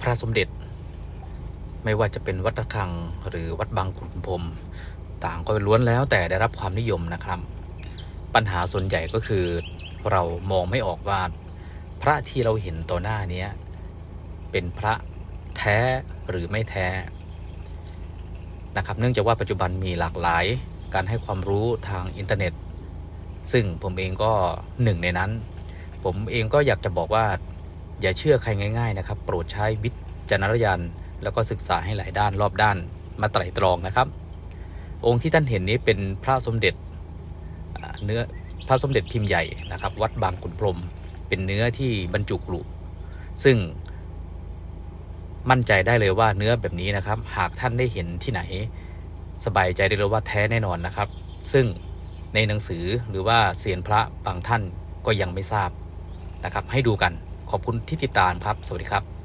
พระสมเด็จ ไม่ว่าจะเป็นวัดระฆังหรือวัดบางขุนพรมต่างก็ล้วนแล้วแต่ได้รับความนิยมนะครับ ปัญหาส่วนใหญ่ก็คือเรามองไม่ออกว่าพระที่เราเห็นต่อหน้านี้เป็นพระแท้หรือไม่แท้นะครับ เนื่องจากว่าปัจจุบันมีหลากหลายการให้ความรู้ทางอินเทอร์เน็ต ซึ่งผมเองก็หนึ่งในนั้น ผมเองก็อยากจะบอกว่า อย่าเชื่อใครง่ายๆนะครับ โปรดใช้วิจารณญาณแล้วก็ศึกษาให้หลายด้านรอบด้านมาไตร่ตรองนะครับ องค์ที่ท่านเห็นนี้เป็นพระสมเด็จเนื้อพระสมเด็จพิมพ์ใหญ่นะครับ วัดบางขุนพรมเป็นเนื้อที่บรรจุกรุซึ่งมั่นใจได้เลยว่าเนื้อแบบนี้นะครับ หากท่านได้เห็นที่ไหน สบายใจได้เลยว่าแท้แน่นอนนะครับ ซึ่งในหนังสือหรือว่าเสียนพระบางท่านก็ยังไม่ทราบนะครับ ให้ดูกัน ขอบคุณที่ติดตามครับ สวัสดีครับ